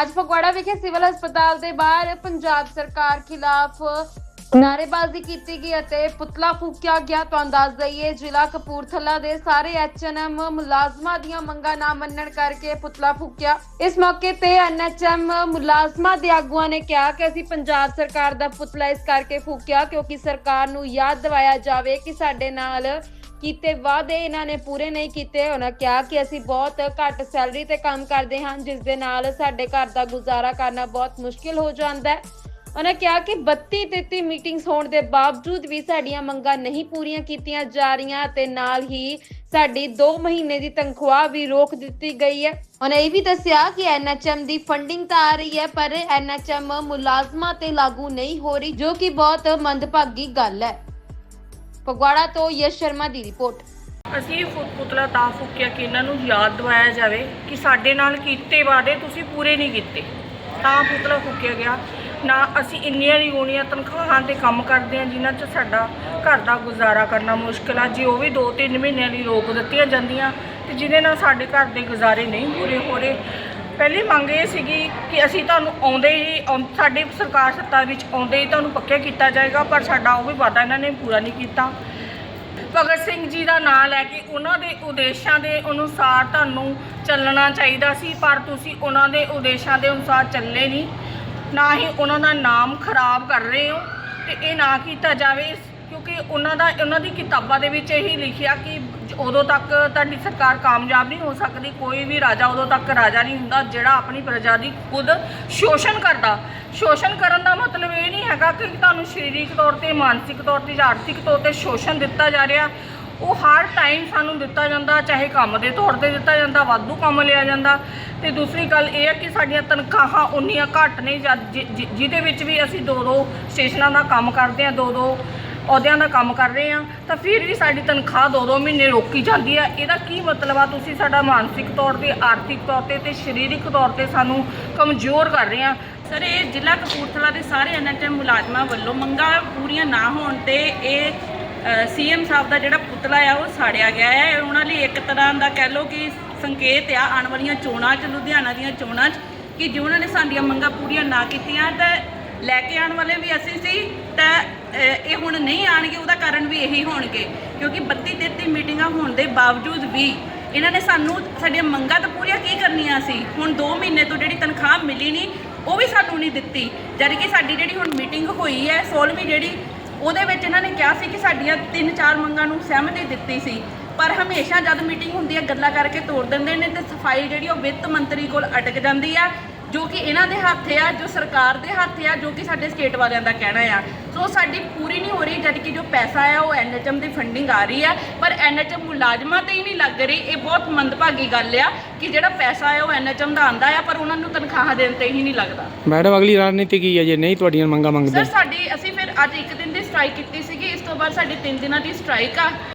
ਅੱਜ ਫਗਵਾੜਾ ਵਿਖੇ ਸਿਵਲ ਹਸਪਤਾਲ ਦੇ ਬਾਹਰ ਪੰਜਾਬ ਸਰਕਾਰ ਖਿਲਾਫ ਨਾਅਰੇਬਾਜ਼ੀ ਕੀਤੀ ਗਈ ਅਤੇ ਪੁਤਲਾ ਫੂਕਿਆ ਗਿਆ। ਤੁਹਾਨੂੰ ਦੱਸ ਦਈਏ, ਜ਼ਿਲ੍ਹਾ ਕਪੂਰਥਲਾ ਦੇ ਸਾਰੇ ਐਚਐਨਐਮ ਮੁਲਾਜ਼ਮਾਂ ਦੀਆਂ ਮੰਗਾਂ ਨਾ ਮੰਨਣ ਕਰਕੇ ਪੁਤਲਾ ਫੂਕਿਆ। ਇਸ ਮੌਕੇ ਤੇ ਐਨਐਚਐਮ ਮੁਲਾਜ਼ਮਾਂ ਦੇ ਆਗੂਆਂ ਨੇ ਕਿਹਾ ਕਿ ਅਸੀਂ ਪੰਜਾਬ ਸਰਕਾਰ ਦਾ ਪੁਤਲਾ ਇਸ ਕਰਕੇ ਫੂਕਿਆ ਕਿਉਂਕਿ ਸਰਕਾਰ ਨੂੰ ਯਾਦ ਦਿਵਾਇਆ ਜਾਵੇ ਕਿ ਸਾਡੇ ਨਾਲ ਕੀਤੇ ਵਾਅਦੇ ਇਹਨਾਂ ਨੇ ਪੂਰੇ ਨਹੀਂ ਕੀਤੇ। ਉਹਨਾਂ ਕਿਹਾ ਕਿ ਅਸੀਂ ਬਹੁਤ ਘੱਟ ਸੈਲਰੀ ਤੇ ਕੰਮ ਕਰਦੇ ਹਾਂ, ਜਿਸ ਦੇ ਨਾਲ ਸਾਡੇ ਘਰ ਦਾ ਗੁਜ਼ਾਰਾ ਕਰਨਾ ਬਹੁਤ ਮੁਸ਼ਕਿਲ ਹੋ ਜਾਂਦਾ ਹੈ। ਉਹਨਾਂ ਕਿਹਾ ਕਿ 32 33 ਮੀਟਿੰਗਸ ਹੋਣ ਦੇ ਬਾਵਜੂਦ ਵੀ ਸਾਡੀਆਂ ਮੰਗਾਂ ਨਹੀਂ ਪੂਰੀਆਂ ਕੀਤੀਆਂ ਜਾ ਰਹੀਆਂ ਤੇ ਨਾਲ ਹੀ ਸਾਡੀ 2 ਮਹੀਨੇ ਦੀ ਤਨਖਾਹ ਵੀ ਰੋਕ ਦਿੱਤੀ ਗਈ ਹੈ। ਉਹਨੇ ਇਹ ਵੀ ਦੱਸਿਆ ਕਿ ਐਨਐਚਐਮ ਦੀ ਫੰਡਿੰਗ ਤਾਂ ਆ ਰਹੀ ਹੈ, ਪਰ ਐਨਐਚਐਮ ਮੁਲਾਜ਼ਮਾਂ ਤੇ ਲਾਗੂ ਨਹੀਂ ਹੋ ਰਹੀ, ਜੋ ਕਿ ਬਹੁਤ ਮੰਦਭਾਗੀ ਗੱਲ ਹੈ। ਫਗਵਾੜਾ ਤੋਂ ਯਸ਼ ਸ਼ਰਮਾ ਦੀ ਰਿਪੋਰਟ। ਅਸੀਂ ਫੁ- ਪੁਤਲਾ ਤਾਂ ਫੂਕਿਆ ਕਿ ਇਹਨਾਂ ਨੂੰ ਯਾਦ ਦਿਵਾਇਆ ਜਾਵੇ ਕਿ ਸਾਡੇ ਨਾਲ ਕੀਤੇ ਵਾਅਦੇ ਤੁਸੀਂ ਪੂਰੇ ਨਹੀਂ ਕੀਤੇ। ਤਾਂ ਪੁਤਲਾ ਫੂਕਿਆ ਗਿਆ। ਨਾ ਅਸੀਂ ਇੰਨੀਆਂ ਨਿਗੂਣੀਆਂ ਤਨਖਾਹਾਂ ਤੇ ਕੰਮ ਕਰਦੇ ਹਾਂ ਜਿਨ੍ਹਾਂ 'ਚ ਸਾਡਾ ਘਰ ਦਾ ਗੁਜ਼ਾਰਾ ਕਰਨਾ ਮੁਸ਼ਕਿਲ ਆ। ਜੇ ਉਹ ਵੀ 2-3 ਮਹੀਨਿਆਂ ਲਈ ਰੋਕ ਦਿੱਤੀਆਂ ਜਾਂਦੀਆਂ ਤੇ ਜਿਹਦੇ ਨਾਲ ਸਾਡੇ ਘਰ ਦੇ ਗੁਜ਼ਾਰੇ ਨਹੀਂ ਪੂਰੇ ਹੋ ਰਹੇ ਪਹਿਲੀ ਮੰਗ ਇਹ ਸੀਗੀ ਕਿ ਅਸੀਂ ਤੁਹਾਨੂੰ ਆਉਂਦੇ ਹੀ, ਆਉਂ- ਸਾਡੀ ਸਰਕਾਰ ਸੱਤਾ ਵਿੱਚ ਆਉਂਦੇ ਹੀ ਤੁਹਾਨੂੰ ਪੱਕੇ ਕੀਤਾ ਜਾਏਗਾ, ਪਰ ਸਾਡਾ ਉਹ ਵੀ ਵਾਅਦਾ ਇਹਨਾਂ ਨੇ ਪੂਰਾ ਨਹੀਂ ਕੀਤਾ। ਭਗਤ ਸਿੰਘ ਜੀ ਦਾ ਨਾਮ ਲੈ ਕੇ ਉਹਨਾਂ ਦੇ ਉਦੇਸ਼ਾਂ ਦੇ ਅਨੁਸਾਰ ਤੁਹਾਨੂੰ ਚੱਲਣਾ ਚਾਹੀਦਾ ਸੀ, ਪਰ ਤੁਸੀਂ ਉਹਨਾਂ ਦੇ ਉਦੇਸ਼ਾਂ ਦੇ ਅਨੁਸਾਰ ਚੱਲੇ ਨਹੀਂ। ਨਾ ਹੀ ਉਹਨਾਂ ਦਾ ਨਾਮ ਖਰਾਬ ਕਰ ਰਹੇ ਹੋ ਤੇ ਇਹ ਨਾ ਕੀਤਾ ਜਾਵੇ, ਕਿਉਂਕਿ ਉਹਨਾਂ ਦਾ, ਉਹਨਾਂ ਦੀ ਕਿਤਾਬਾਂ ਦੇ ਵਿੱਚ ਇਹੀ ਲਿਖਿਆ ਕਿ ਉਦੋਂ ਤੱਕ ਤੁਹਾਡੀ ਸਰਕਾਰ ਕਾਮਯਾਬ ਨਹੀਂ ਹੋ ਸਕਦੀ, ਕੋਈ ਵੀ ਰਾਜਾ ਉਦੋਂ ਤੱਕ ਰਾਜਾ ਨਹੀਂ ਹੁੰਦਾ ਜਿਹੜਾ ਆਪਣੀ ਪ੍ਰਜਾ ਦੀ ਖੁਦ ਸ਼ੋਸ਼ਣ ਕਰਦਾ। ਸ਼ੋਸ਼ਣ ਕਰਨ ਦਾ ਮਤਲਬ ਇਹ ਨਹੀਂ ਹੈਗਾ ਕਿ ਤੁਹਾਨੂੰ ਸਰੀਰਕ ਤੌਰ ਤੇ, ਮਾਨਸਿਕ ਤੌਰ ਤੇ ਜਾਂ ਆਰਥਿਕ ਤੌਰ ਤੇ ਸ਼ੋਸ਼ਣ ਦਿੱਤਾ ਜਾ ਰਿਹਾ। ਉਹ ਹਰ ਟਾਈਮ ਸਾਨੂੰ ਦਿੱਤਾ ਜਾਂਦਾ, ਚਾਹੇ ਕੰਮ ਦੇ ਤੌਰ ਤੇ ਦਿੱਤਾ ਜਾਂਦਾ, ਵਾਧੂ ਕੰਮ ਲਿਆ ਜਾਂਦਾ। ਤੇ ਦੂਸਰੀ ਗੱਲ ਇਹ ਹੈ ਕਿ ਸਾਡੀਆਂ ਤਨਖਾਹਾਂ ਉਨੀਆਂ ਘੱਟ ਨੇ, ਜਦ- ਜਿ- ਜਿਹਦੇ ਵਿੱਚ ਵੀ ਅਸੀਂ ਦੋ ਦੋ ਸਟੇਸ਼ਨਾਂ ਦਾ ਕੰਮ ਕਰਦੇ ਹਾਂ ਦੋ ਦੋ ਅਹੁਦਿਆਂ ਦਾ ਕੰਮ ਕਰ ਰਹੇ ਹਾਂ ਤਾਂ ਫਿਰ ਵੀ ਸਾਡੀ ਤਨਖਾਹ ਦੋ ਦੋ ਮਹੀਨੇ ਰੋਕੀ ਜਾਂਦੀ ਆ। ਇਹਦਾ ਕੀ ਮਤਲਬ ਆ? ਤੁਸੀਂ ਸਾਡਾ ਮਾਨਸਿਕ ਤੌਰ ਤੇ, ਆਰਥਿਕ ਤੌਰ ਤੇ ਤੇ ਸਰੀਰਕ ਤੌਰ ਤੇ ਸਾਨੂੰ ਕਮਜ਼ੋਰ ਕਰ ਰਹੇ ਆ। ਸਰ, ਇਹ ਜ਼ਿਲ੍ਹਾ ਕਪੂਰਥਲਾ ਦੇ ਸਾਰੇ ਐਨਐਚਐਮ ਮੁਲਾਜ਼ਮਾਂ ਵੱਲੋਂ ਮੰਗਾਂ ਪੂਰੀਆਂ ਨਾ ਹੋਣ ਤੇ ਇਹ ਸੀਐਮ ਸਾਹਿਬ ਦਾ ਜਿਹੜਾ ਪੁਤਲਾ ਆ, ਉਹ ਸਾੜਿਆ ਗਿਆ ਹੈ ਉਹਨਾਂ ਲਈ ਇੱਕ ਤਰ੍ਹਾਂ ਦਾ ਕਹਿ ਲਓ ਕਿ ਸੰਕੇਤ ਆ, ਆਉਣ ਵਾਲੀਆਂ ਚੋਣਾਂ 'ਚ, ਲੁਧਿਆਣਾ ਦੀਆਂ ਚੋਣਾਂ 'ਚ, ਕਿ ਜੇ ਉਹਨਾਂ ਨੇ ਸਾਡੀਆਂ ਮੰਗਾਂ ਪੂਰੀਆਂ ਨਾ ਕੀਤੀਆਂ, ਤਾਂ ਲੈ ਕੇ ਆਉਣ ਵਾਲੇ ਵੀ ਅਸੀਂ ਸੀ, ਤਾਂ ਇਹ ਹੁਣ ਨਹੀਂ ਆਣਗੇ, ਉਹਦਾ ਕਾਰਨ ਵੀ ਇਹੀ ਹੋਣਗੇ। ਕਿਉਂਕਿ 32 33 ਮੀਟਿੰਗਾਂ ਹੋਣ ਦੇ ਬਾਵਜੂਦ ਵੀ ਇਹਨਾਂ ਨੇ ਸਾਨੂੰ, ਸਾਡੀਆਂ ਮੰਗਾਂ ਤਾਂ ਪੂਰੀਆਂ ਕੀ ਕਰਨੀਆਂ ਸੀ? ਹੁਣ 2 ਮਹੀਨੇ ਤੋਂ ਜਿਹੜੀ ਤਨਖਾਹ ਮਿਲੀ ਨਹੀਂ, ਉਹ ਵੀ ਸਾਨੂੰ ਨਹੀਂ ਦਿੱਤੀ। ਜਦ ਕਿ ਸਾਡੀ ਜਿਹੜੀ ਹੁਣ ਮੀਟਿੰਗ ਹੋਈ ਹੈ 16ਵੀਂ ਜਿਹੜੀ, ਉਹਦੇ ਵਿੱਚ ਇਹਨਾਂ ਨੇ ਕਿਹਾ ਸੀ ਕਿ ਸਾਡੀਆਂ ਤਿੰਨ ਚਾਰ ਮੰਗਾਂ ਨੂੰ ਸਹਿਮਤੀ ਦਿੱਤੀ ਸੀ। ਪਰ ਹਮੇਸ਼ਾ ਜਦ ਮੀਟਿੰਗ ਹੁੰਦੀ ਹੈ, ਗੱਲਾਂ ਕਰਕੇ ਤੋੜ ਦਿੰਦੇ ਨੇ ਤੇ ਸਫ਼ਾਈ ਜਿਹੜੀ ਉਹ ਵਿੱਤ ਮੰਤਰੀ ਕੋਲ ਅਟਕ ਜਾਂਦੀ ਆ। ਜੋ ਕਿ ਇਹਨਾਂ ਦੇ ਹੱਥ ਆ ਜੋ ਸਰਕਾਰ ਦੇ ਹੱਥ ਆ ਜੋ ਕਿ ਸਾਡੇ ਸਟੇਟ ਵਾਲਿਆਂ ਦਾ ਕਹਿਣਾ ਆ। ਸੋ ਸਾਡੀ ਪੂਰੀ ਨਹੀਂ ਹੋ ਰਹੀ ਜਦ ਕਿ ਜੋ ਪੈਸਾ ਆ ਉਹ ਐਨਐਚਐਮ ਦੀ ਫੰਡਿੰਗ ਆ ਰਹੀ ਆ। ਪਰ ਐਨਐਚਐਮ ਮੁਲਾਜ਼ਮਾਂ ਤੇ ਹੀ ਨਹੀਂ ਲੱਗ ਰਹੀ ਇਹ ਬਹੁਤ ਮੰਦਭਾਗੀ ਗੱਲ ਆ ਕਿ ਜਿਹੜਾ ਪੈਸਾ ਆ ਉਹ ਐਨਐਚਐਮ ਦਾ ਆਂਦਾ ਆ ਪਰ ਉਹਨਾਂ ਨੂੰ ਤਨਖਾਹ ਦੇਣ ਤੇ ਹੀ ਨਹੀਂ ਲੱਗਦਾ। ਮੈਡਮ ਅਗਲੀ ਰਣਨੀਤੀ ਕੀ ਹੈ ਜੇ ਨਹੀਂ ਤੁਹਾਡੀਆਂ ਮੰਗਾਂ ਮੰਗਦੇ? ਸਰ ਸਾਡੀ ਅਸੀਂ ਫਿਰ ਅੱਜ ਇੱਕ ਦਿਨ ਦੀ ਸਟ੍ਰਾਈਕ ਕੀਤੀ ਸੀਗੀ ਇਸ ਤੋਂ ਬਾਅਦ ਸਾਡੀ 3 ਦਿਨਾਂ ਦੀ ਸਟ੍ਰਾਈਕ ਆ।